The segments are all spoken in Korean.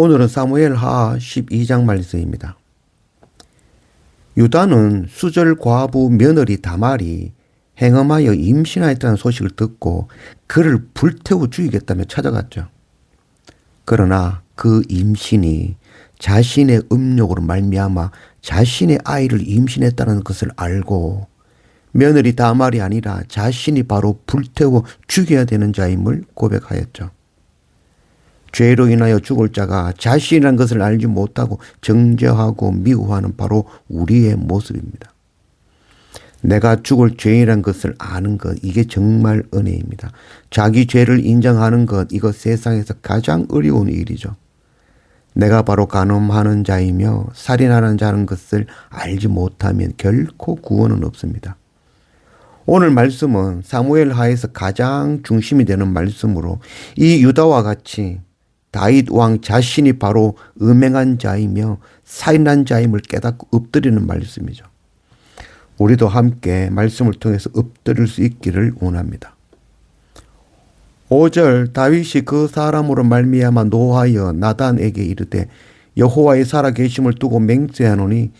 오늘은 사무엘 하 12장 말씀입니다. 유다는 수절 과부 며느리 다말이 행음하여 임신하였다는 소식을 듣고 그를 불태워 죽이겠다며 찾아갔죠. 그러나 그 임신이 자신의 음욕으로 말미암아 자신의 아이를 임신했다는 것을 알고 며느리 다말이 아니라 자신이 바로 불태워 죽여야 되는 자임을 고백하였죠. 죄로 인하여 죽을 자가 자신이란 것을 알지 못하고 정죄하고 미워하는 바로 우리의 모습입니다. 내가 죽을 죄인이란 것을 아는 것, 이게 정말 은혜입니다. 자기 죄를 인정하는 것, 이거 세상에서 가장 어려운 일이죠. 내가 바로 간음하는 자이며 살인하는 자는 것을 알지 못하면 결코 구원은 없습니다. 오늘 말씀은 사무엘 하에서 가장 중심이 되는 말씀으로 이 유다와 같이 다윗 왕 자신이 바로 음행한 자이며 살인한 자임을 깨닫고 엎드리는 말씀이죠. 우리도 함께 말씀을 통해서 엎드릴 수 있기를 원합니다. 5절 다윗이 그 사람으로 말미암아 노하여 나단에게 이르되 여호와의 살아 계심을 두고 맹세하노니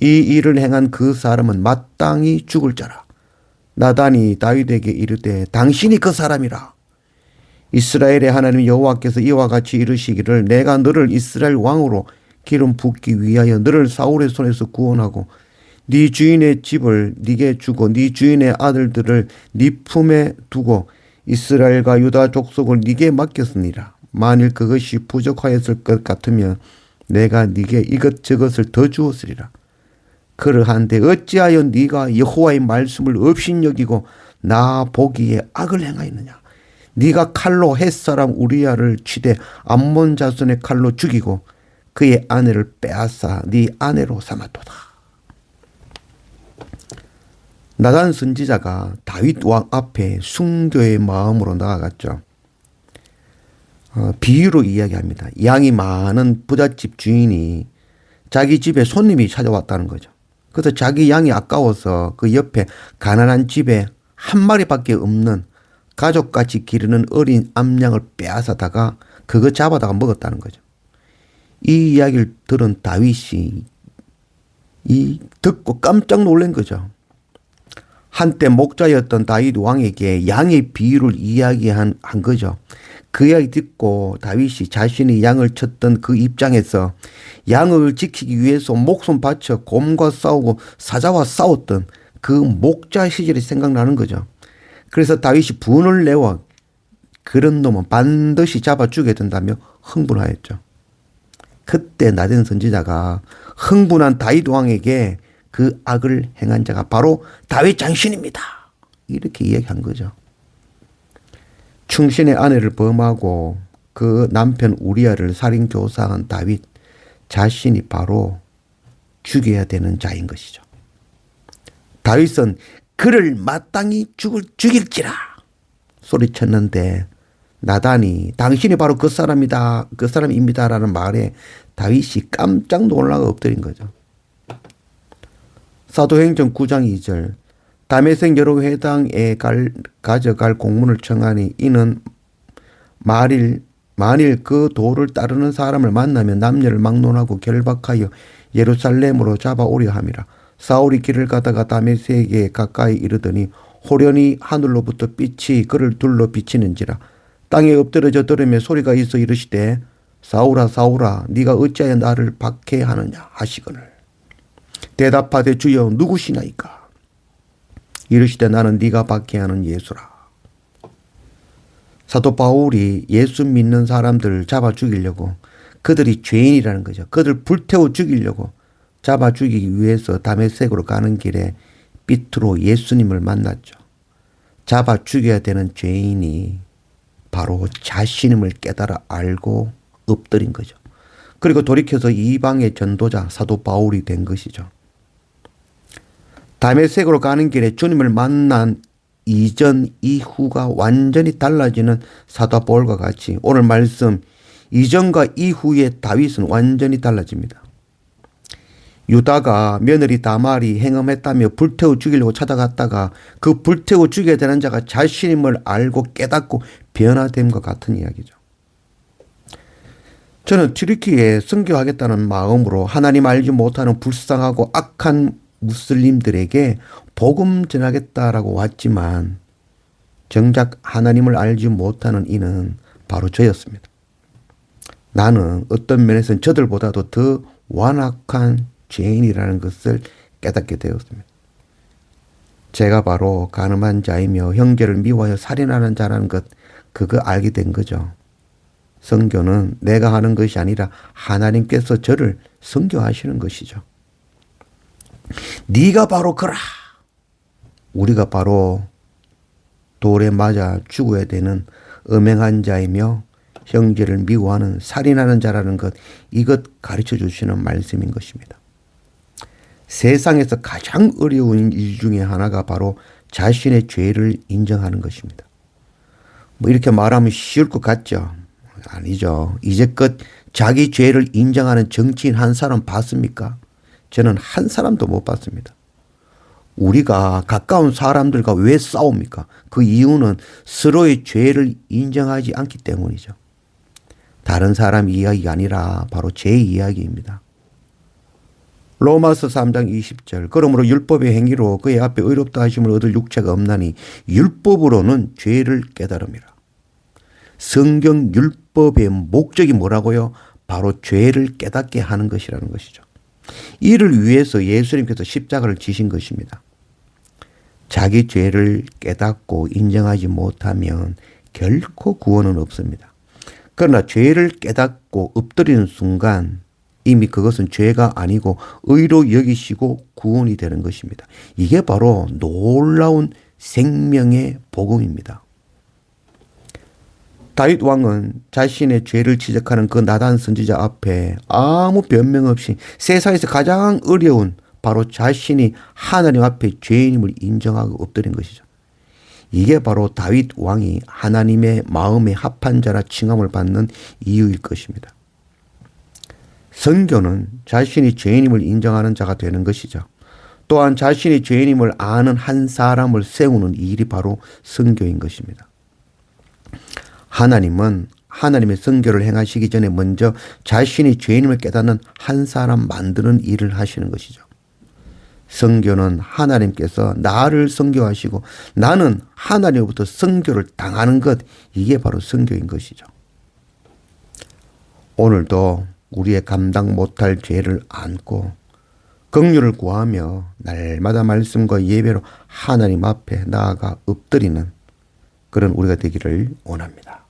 이 일을 행한 그 사람은 마땅히 죽을 자라. 나단이 다윗에게 이르되 당신이 그 사람이라. 이스라엘의 하나님 여호와께서 이와 같이 이르시기를 내가 너를 이스라엘 왕으로 기름 붓기 위하여 너를 사울의 손에서 구원하고 네 주인의 집을 네게 주고 네 주인의 아들들을 네 품에 두고 이스라엘과 유다 족속을 네게 맡겼으니라. 만일 그것이 부족하였을 것 같으면 내가 네게 이것저것을 더 주었으리라. 그러한데 어찌하여 네가 여호와의 말씀을 업신여기고 나 보기에 악을 행하였느냐? 네가 칼로 햇사람 우리야를 치되 암몬 자손의 칼로 죽이고 그의 아내를 빼앗아 네 아내로 삼았도다. 나단 선지자가 다윗 왕 앞에 순교의 마음으로 나아갔죠. 어, 비유로 이야기합니다. 양이 많은 부잣집 주인이 자기 집에 손님이 찾아왔다는 거죠. 그래서 자기 양이 아까워서 그 옆에 가난한 집에 한 마리밖에 없는 가족같이 기르는 어린 암양을 빼앗아다가 그거 잡아다가 먹었다는 거죠. 이 이야기를 들은 다윗이 이 듣고 깜짝 놀란 거죠. 한때 목자였던 다윗 왕에게 양의 비유를 이야기한 한 거죠. 그 이야기 듣고 다윗이 자신이 양을 쳤던 그 입장에서 양을 지키기 위해서 목숨 바쳐 곰과 싸우고 사자와 싸웠던 그 목자 시절이 생각나는 거죠. 그래서 다윗이 분을 내어 그런 놈은 반드시 잡아 죽여야 된다며 흥분하였죠. 그때 나된 선지자가 흥분한 다윗 왕에게 그 악을 행한 자가 바로 다윗 장신입니다. 이렇게 이야기한 거죠. 충신의 아내를 범하고 그 남편 우리아를 살인 교사한 다윗 자신이 바로 죽여야 되는 자인 것이죠. 다윗은 그를 마땅히 죽을 죽일지라 소리쳤는데 나단이 당신이 바로 그 사람이다 그 사람입니다라는 말에 다윗이 깜짝 놀라가 엎드린 거죠. 사도행전 9장 2절 담에색 여러 회당에 갈, 가져갈 공문을 청하니 이는 말일 만일 그 도를 따르는 사람을 만나면 남녀를 막론하고 결박하여 예루살렘으로 잡아오려 함이라. 사울이 길을 가다가 다메섹에 가까이 이르더니 호련히 하늘로부터 빛이 그를 둘러 비치는지라 땅에 엎드려져 들으며 소리가 있어 이르시되 사울아 사울아 네가 어찌하여 나를 박해하느냐? 하시거늘. 대답하되 주여 누구시나이까? 이르시되 나는 네가 박해하는 예수라. 사도 바울이 예수 믿는 사람들을 잡아 죽이려고 그들이 죄인이라는 거죠. 그들 불태워 죽이려고 잡아 죽이기 위해서 다메섹으로 가는 길에 삐뚤어 예수님을 만났죠. 잡아 죽여야 되는 죄인이 바로 자신임을 깨달아 알고 엎드린 거죠. 그리고 돌이켜서 이방의 전도자 사도 바울이 된 것이죠. 다메섹으로 가는 길에 주님을 만난 이전 이후가 완전히 달라지는 사도 바울과 같이 오늘 말씀 이전과 이후의 다윗은 완전히 달라집니다. 유다가 며느리 다말이 행음했다며 불태워 죽이려고 찾아갔다가 그 불태워 죽여야 되는 자가 자신임을 알고 깨닫고 변화됨과 같은 이야기죠. 저는 튀르키에 선교하겠다는 마음으로 하나님 알지 못하는 불쌍하고 악한 무슬림들에게 복음 전하겠다라고 왔지만 정작 하나님을 알지 못하는 이는 바로 저였습니다. 나는 어떤 면에서는 저들보다도 더 완악한 죄인이라는 것을 깨닫게 되었습니다. 제가 바로 가늠한 자이며 형제를 미워하여 살인하는 자라는 것 그거 알게 된 거죠. 성교는 내가 하는 것이 아니라 하나님께서 저를 성교하시는 것이죠. 네가 바로 그라. 우리가 바로 돌에 맞아 죽어야 되는 음행한 자이며 형제를 미워하는 살인하는 자라는 것 이것 가르쳐 주시는 말씀인 것입니다. 세상에서 가장 어려운 일 중에 하나가 바로 자신의 죄를 인정하는 것입니다. 뭐 이렇게 말하면 쉬울 것 같죠? 아니죠. 이제껏 자기 죄를 인정하는 정치인 한 사람 봤습니까? 저는 한 사람도 못 봤습니다. 우리가 가까운 사람들과 왜 싸웁니까? 그 이유는 서로의 죄를 인정하지 않기 때문이죠. 다른 사람 이야기가 아니라 바로 제 이야기입니다. 로마서 3장 20절 그러므로 율법의 행위로 그의 앞에 의롭다 하심을 얻을 육체가 없나니 율법으로는 죄를 깨달음이라. 성경 율법의 목적이 뭐라고요? 바로 죄를 깨닫게 하는 것이라는 것이죠. 이를 위해서 예수님께서 십자가를 지신 것입니다. 자기 죄를 깨닫고 인정하지 못하면 결코 구원은 없습니다. 그러나 죄를 깨닫고 엎드리는 순간 이미 그것은 죄가 아니고 의로 여기시고 구원이 되는 것입니다. 이게 바로 놀라운 생명의 복음입니다. 다윗 왕은 자신의 죄를 지적하는 그 나단 선지자 앞에 아무 변명 없이 세상에서 가장 어려운 바로 자신이 하나님 앞에 죄인임을 인정하고 엎드린 것이죠. 이게 바로 다윗 왕이 하나님의 마음에 합한 자라 칭함을 받는 이유일 것입니다. 선교는 자신이 죄인임을 인정하는 자가 되는 것이죠. 또한 자신이 죄인임을 아는 한 사람을 세우는 일이 바로 선교인 것입니다. 하나님은 하나님의 선교를 행하시기 전에 먼저 자신이 죄인임을 깨닫는 한 사람 만드는 일을 하시는 것이죠. 성교는 하나님께서 나를 성교하시고 나는 하나님으로부터 성교를 당하는 것 이게 바로 성교인 것이죠. 오늘도 우리의 감당 못할 죄를 안고 긍휼을 구하며 날마다 말씀과 예배로 하나님 앞에 나아가 엎드리는 그런 우리가 되기를 원합니다.